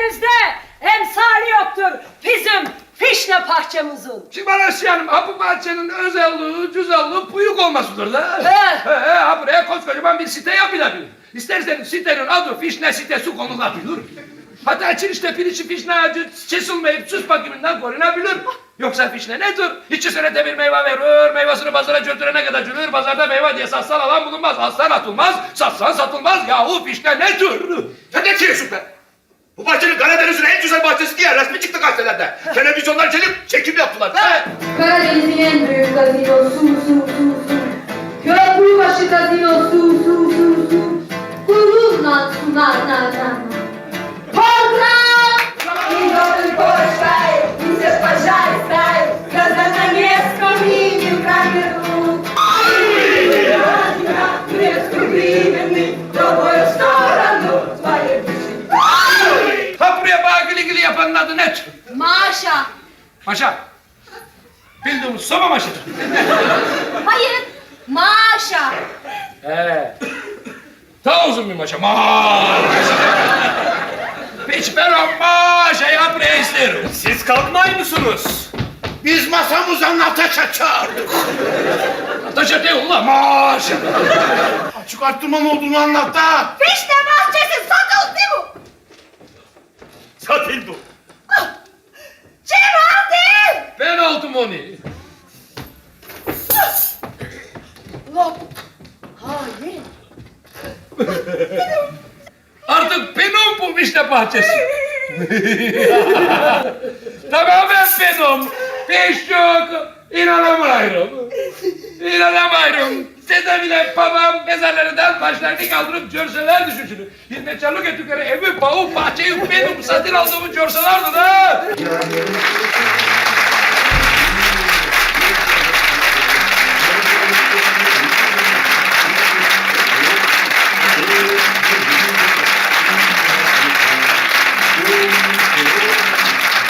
Karadeniz'de emsali yoktur bizim fişne bana şey hanım, ha bu bahçenin özelliği, güzelliği puyuk olmasıdır da. He. He, he, ha buraya koskocaman bir site yapılabilir. İsterseniz sitenin adı fişne sitesi konulabilir. Hatta içinde pirinçli fişne ağacı kesilmeyip süs bakımından korunabilir. Yoksa fişne nedir? İki senede bir meyve verir, meyvesini pazara götürene kadar cülür, pazarda meyve diye satsan alan bulunmaz, alsan atılmaz, satsan satılmaz. Yahu fişne nedir? Sen ne diyorsun be? Bu bahçenin Karadeniz'in en güzel bahçesi diye resmi çıktı gazetelerde. Televizyonlar gelip çekim yaptılar. He. Karadeniz'in en büyük gazinosu, su, su, su, su. Köprübaşı gazinosu, nedir? Maşa. Maşa. Bildiğimiz soba maşa. Hayır, maşa. He. Daha uzun bir maşa. Maşa. Peki ben ha buraya isterim. Siz kalkmay mısınız? Biz masamıza Natasha çağırdık. Taşa değil ulan maşa. Açık arttırmanın olduğunu anlat da. Fişne bahçesi satıldı mı? Satıldı. Onu. Lop. Hayır. Artık benim bu işte bahçesi. Tamamen benim. Beş yok. İnanamıyorum. İnanamıyorum. Bile babam mezarlarından başlarını kaldırıp görseler düşünsün. Hizmetçilik ettikleri evi, bağı, bahçeyi benim satın aldığımı görselerdi da.